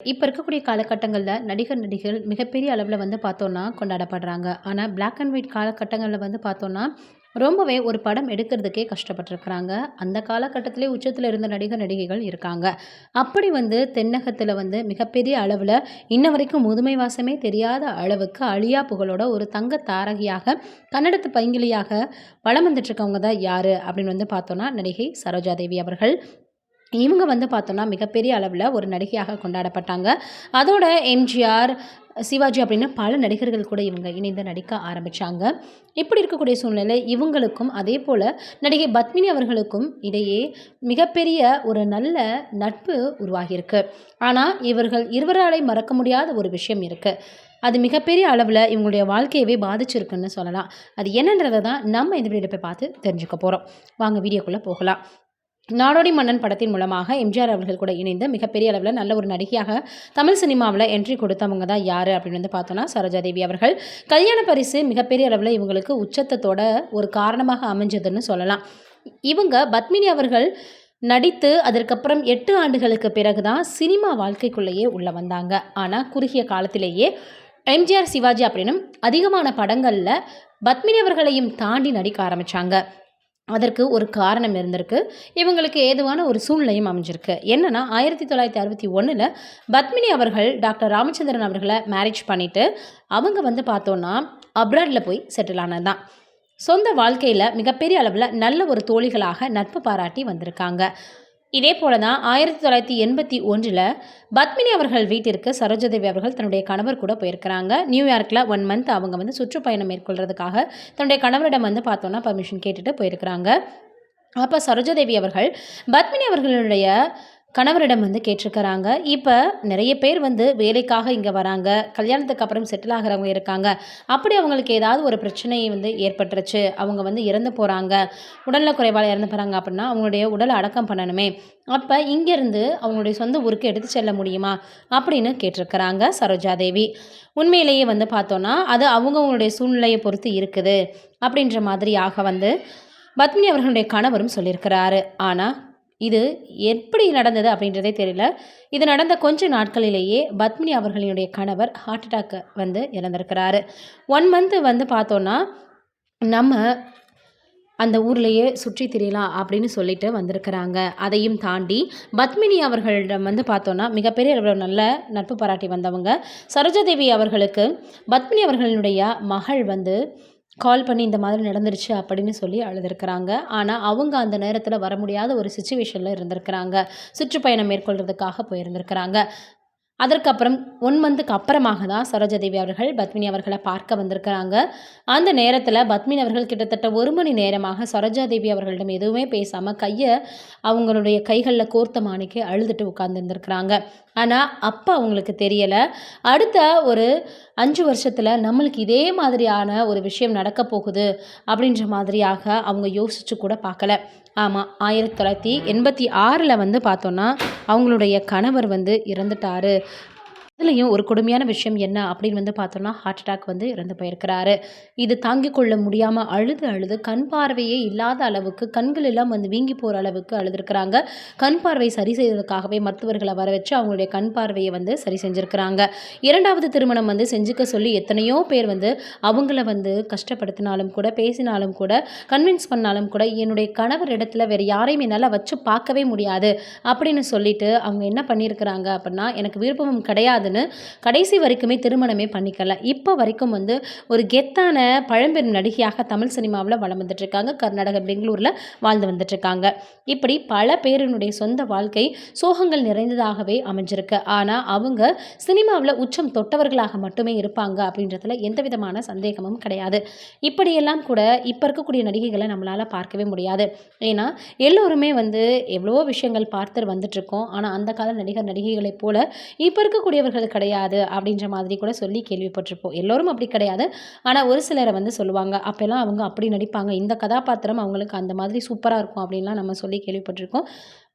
இப்போ இருக்கக்கூடிய காலகட்டங்களில் நடிகர் நடிகைகள் மிகப்பெரிய அளவில் வந்து பார்த்தோன்னா கொண்டாடப்படுறாங்க. ஆனால் பிளாக் அண்ட் ஒயிட் காலகட்டங்களில் வந்து பார்த்தோன்னா ரொம்பவே ஒரு படம் எடுக்கிறதுக்கே கஷ்டப்பட்டுருக்குறாங்க. அந்த காலகட்டத்திலே உச்சத்தில் இருந்த நடிகர் நடிகைகள் இருக்காங்க. அப்படி வந்து தென்னகத்தில் வந்து மிகப்பெரிய அளவில் இன்ன வரைக்கும் முதுமை வாசமே தெரியாத அளவுக்கு அழியா புகழோட ஒரு தங்க தாரகியாக கன்னடத்து பைங்கிலியாக வளம் வந்துட்டுருக்கவங்க தான் யார் அப்படின்னு வந்து பார்த்தோன்னா நடிகை சரோஜாதேவி அவர்கள். இவங்க வந்து பார்த்தோன்னா மிகப்பெரிய அளவில் ஒரு நடிகையாக கொண்டாடப்பட்டாங்க. அதோட எம்ஜிஆர் சிவாஜி அப்படின்னு பல நடிகர்கள் கூட இவங்க இணைந்து நடிக்க ஆரம்பித்தாங்க இப்படி இருக்கக்கூடிய சூழ்நிலை இவங்களுக்கும் அதே போல் நடிகை பத்மினி அவர்களுக்கும் இடையே மிகப்பெரிய ஒரு நல்ல நட்பு உருவாகியிருக்கு. ஆனால் இவர்கள் இருவராலை மறக்க முடியாத ஒரு விஷயம் இருக்குது அது மிகப்பெரிய அளவில் இவங்களுடைய வாழ்க்கையவே பாதிச்சிருக்குன்னு சொல்லலாம். அது என்னன்றதை தான் நம்ம இந்த வீடியோ போய் பார்த்து தெரிஞ்சுக்க போகிறோம் வாங்க வீடியோக்குள்ளே போகலாம். நாடோடி மன்னன் படத்தின் மூலமாக எம்ஜிஆர் அவர்கள் கூட இணைந்து மிகப்பெரிய அளவில் நல்ல ஒரு நடிகையாக தமிழ் சினிமாவில் என்ட்ரி கொடுத்தவங்க தான் யார் அப்படின்னு வந்து பார்த்தோன்னா சரோஜாதேவி அவர்கள். கல்யாண பரிசு மிகப்பெரிய அளவில் இவங்களுக்கு உச்சத்தத்தோட ஒரு காரணமாக அமைஞ்சதுன்னு சொல்லலாம். இவங்க பத்மினி அவர்கள் நடித்து அதற்கப்புறம் எட்டு ஆண்டுகளுக்கு பிறகு தான் சினிமா வாழ்க்கைக்குள்ளேயே உள்ளே வந்தாங்க. ஆனால் குறுகிய காலத்திலேயே எம்ஜிஆர் சிவாஜி அப்படின்னும் அதிகமான படங்களில் பத்மினி அவர்களையும் தாண்டி நடிக்க ஆரம்பித்தாங்க அதற்கு ஒரு காரணம் இருந்திருக்கு. இவங்களுக்கு ஏதுவான ஒரு சூழ்நிலையும் அமைஞ்சிருக்கு. என்னென்னா ஆயிரத்தி தொள்ளாயிரத்தி அறுபத்தி ஒன்றில் பத்மினி அவர்கள் டாக்டர் ராமச்சந்திரன் அவர்களை மேரேஜ் பண்ணிவிட்டு அவங்க வந்து பார்த்தோன்னா அப்ராடில் போய் செட்டில் ஆனது தான். சொந்த வாழ்க்கையில் மிகப்பெரிய அளவில் நல்ல ஒரு தோழிகளாக நட்பு பாராட்டி வந்திருக்காங்க. இதே போல தான் ஆயிரத்தி தொள்ளாயிரத்தி எண்பத்தி ஒன்றில் பத்மினி அவர்கள் வீட்டிற்கு சரோஜதேவி அவர்கள் தன்னுடைய கணவர் கூட போயிருக்கிறாங்க. நியூயார்க்கில் ஒன் மந்த் அவங்க வந்து சுற்றுப்பயணம் மேற்கொள்கிறதுக்காக தன்னுடைய கணவரிடம் வந்து பார்த்தோன்னா பர்மிஷன் கேட்டுட்டு போயிருக்கிறாங்க. அப்போ சரோஜதேவி அவர்கள் பத்மினி அவர்களுடைய கணவரிடம் வந்து கேட்டிருக்கிறாங்க. இப்போ நிறைய பேர் வந்து வேலைக்காக இங்கே வராங்க. கல்யாணத்துக்கு அப்புறம் செட்டில் ஆகிறவங்க இருக்காங்க. அப்படி அவங்களுக்கு ஏதாவது ஒரு பிரச்சனை வந்து ஏற்பட்டுருச்சு. அவங்க வந்து இறந்து போகிறாங்க உடலில் குறைவால் இறந்து போகிறாங்க அப்படின்னா அவங்களுடைய உடலை அடக்கம் பண்ணணுமே. அப்போ இங்கேருந்து அவங்களுடைய சொந்த ஊருக்கு எடுத்து செல்ல முடியுமா அப்படின்னு கேட்டிருக்கிறாங்க சரோஜாதேவி. உண்மையிலேயே வந்து பார்த்தோன்னா அது அவங்கவுங்களுடைய சூழ்நிலையை பொறுத்து இருக்குது அப்படின்ற மாதிரியாக வந்து பத்மினி அவர்களுடைய கணவரும் சொல்லியிருக்கிறாரு. ஆனால் இது எப்படி நடந்தது அப்படின்றதே தெரியல. இது நடந்த கொஞ்ச நாட்களிலேயே பத்மினி அவர்களினுடைய கணவர் ஹார்ட் அட்டாக் வந்து இறந்திருக்கிறாரு. ஒன் மந்த் வந்து பார்த்தோன்னா நம்ம அந்த ஊர்லேயே சுற்றி திரியலாம் அப்படின்னு சொல்லிட்டு வந்திருக்கிறாங்க. அதையும் தாண்டி பத்மினி அவர்களிடம் வந்து பார்த்தோன்னா மிகப்பெரிய நல்ல நட்பு பாராட்டி வந்தவங்க. சரோஜாதேவி அவர்களுக்கு பத்மினி அவர்களினுடைய மகள் வந்து கால் பண்ணி இந்த மாதிரி நடந்துருச்சு அப்படின்னு சொல்லி அழுதுருக்குறாங்க. ஆனால் அவங்க அந்த நேரத்தில் வர முடியாத ஒரு சுச்சுவேஷனில் இருந்திருக்கிறாங்க. சுற்றுப்பயணம் மேற்கொள்கிறதுக்காக போயிருந்திருக்கிறாங்க. அதற்கப்புறம் ஒன் மந்த்துக்கு அப்புறமாக தான் சரோஜாதேவி அவர்கள் பத்மினி அவர்களை பார்க்க வந்திருக்கிறாங்க. அந்த நேரத்தில் பத்மினி அவர்கள் கிட்டத்தட்ட ஒரு மணி நேரமாக சரோஜாதேவி அவர்களிடம் எதுவுமே பேசாமல் கையை அவங்களுடைய கைகளில் கோர்த்த மாணிக்கு அழுதுட்டு உட்காந்துருந்துருக்குறாங்க ஆனால் அப்போ அவங்களுக்கு தெரியலை. அடுத்த ஒரு அஞ்சு வருஷத்தில் நம்மளுக்கு இதே மாதிரியான ஒரு விஷயம் நடக்க போகுது அப்படின்ற மாதிரியாக அவங்க யோசித்து கூட பார்க்கல. ஆமாம் ஆயிரத்தி தொள்ளாயிரத்தி எண்பத்தி ஆறில் வந்து பார்த்தோன்னா அவங்களுடைய கணவர் வந்து இறந்துட்டார். இதுலேயும் ஒரு கொடுமையான விஷயம் என்ன அப்படின்னு வந்து பார்த்தோம்னா ஹார்ட் அட்டாக் வந்து இறந்து போயிருக்கிறாரு. இது தாங்கிக் கொள்ள முடியாமல் அழுது அழுது கண் பார்வையே இல்லாத அளவுக்கு கண்கள் எல்லாம் வந்து வீங்கி போகிற அளவுக்கு அழுதுருக்குறாங்க. கண் பார்வை சரி செய்வதற்காகவே மருத்துவர்களை வர வச்சு அவங்களுடைய கண் பார்வையை வந்து சரி செஞ்சுருக்கிறாங்க. இரண்டாவது திருமணம் வந்து செஞ்சுக்க சொல்லி எத்தனையோ பேர் வந்து அவங்கள வந்து கஷ்டப்படுத்தினாலும் கூட பேசினாலும் கூட கன்வின்ஸ் பண்ணாலும் கூட என்னுடைய கணவர் இடத்துல வேறு யாரையும் என்னால் வச்சு பார்க்கவே முடியாது அப்படின்னு சொல்லிட்டு அவங்க என்ன பண்ணியிருக்கிறாங்க அப்படின்னா எனக்கு விருப்பமும் கிடையாது. கூடாதுன்னு கடைசி வரைக்குமே திருமணமே பண்ணிக்கல. இப்போ வரைக்கும் வந்து ஒரு கெத்தான பழம்பெரும் நடிகையாக தமிழ் சினிமாவில் வளம் வந்துட்டுருக்காங்க. கர்நாடக பெங்களூரில் வாழ்ந்து வந்துட்டுருக்காங்க. இப்படி பல பேரினுடைய சொந்த வாழ்க்கை சோகங்கள் நிறைந்ததாகவே அமைஞ்சிருக்கு. ஆனால் அவங்க சினிமாவில் உச்சம் தொட்டவர்களாக மட்டுமே இருப்பாங்க அப்படின்றதுல எந்த விதமான சந்தேகமும் கிடையாது. இப்படியெல்லாம் கூட இப்போ இருக்கக்கூடிய நடிகைகளை நம்மளால் பார்க்கவே முடியாது. ஏன்னா எல்லோருமே வந்து எவ்வளவோ விஷயங்கள் பார்த்து வந்துட்டுருக்கோம். ஆனால் அந்த கால நடிகர் நடிகைகளைப் போல இப்போ இருக்கக்கூடியவர்கள் நடிகர்கள் கிடையாது அப்படின்ற மாதிரி கூட சொல்லி கேள்விப்பட்டிருப்போம். எல்லோரும் அப்படி கிடையாது. ஆனால் ஒரு சிலரை வந்து சொல்லுவாங்க அப்போல்லாம் அவங்க அப்படி நடிப்பாங்க. இந்த கதாபாத்திரம் அவங்களுக்கு அந்த மாதிரி சூப்பராக இருக்கும் அப்படின்லாம் நம்ம சொல்லி கேள்விப்பட்டிருக்கோம்.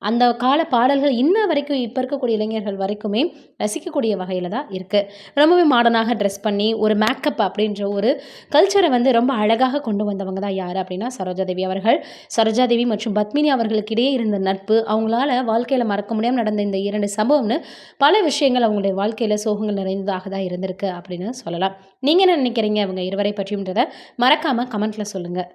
அந்த கால பாடல்கள் இன்ன வரைக்கும் இப்போ இருக்கக்கூடிய இளைஞர்கள் வரைக்குமே ரசிக்கக்கூடிய வகையில் தான் இருக்குது ரொம்பவே மாடர்னாக ட்ரெஸ் பண்ணி ஒரு மேக்கப் அப்படின்ற ஒரு கல்ச்சரை வந்து ரொம்ப அழகாக கொண்டு வந்தவங்க தான் யார் அப்படின்னா சரோஜாதேவி அவர்கள். சரோஜாதேவி மற்றும் பத்மினி அவர்களுக்கு இடையே இருந்த நட்பு அவங்களால வாழ்க்கையில் மறக்க முடியாமல் நடந்த இந்த இரண்டு சம்பவம்னு பல விஷயங்கள் அவங்களுடைய வாழ்க்கையில் சோகங்கள் நிறைந்ததாக தான் இருந்திருக்கு அப்படின்னு சொல்லலாம். நீங்கள் என்ன நினைக்கிறீங்க? அவங்க இருவரை பற்றியும்ன்றதை மறக்காமல் கமெண்ட்டில் சொல்லுங்கள்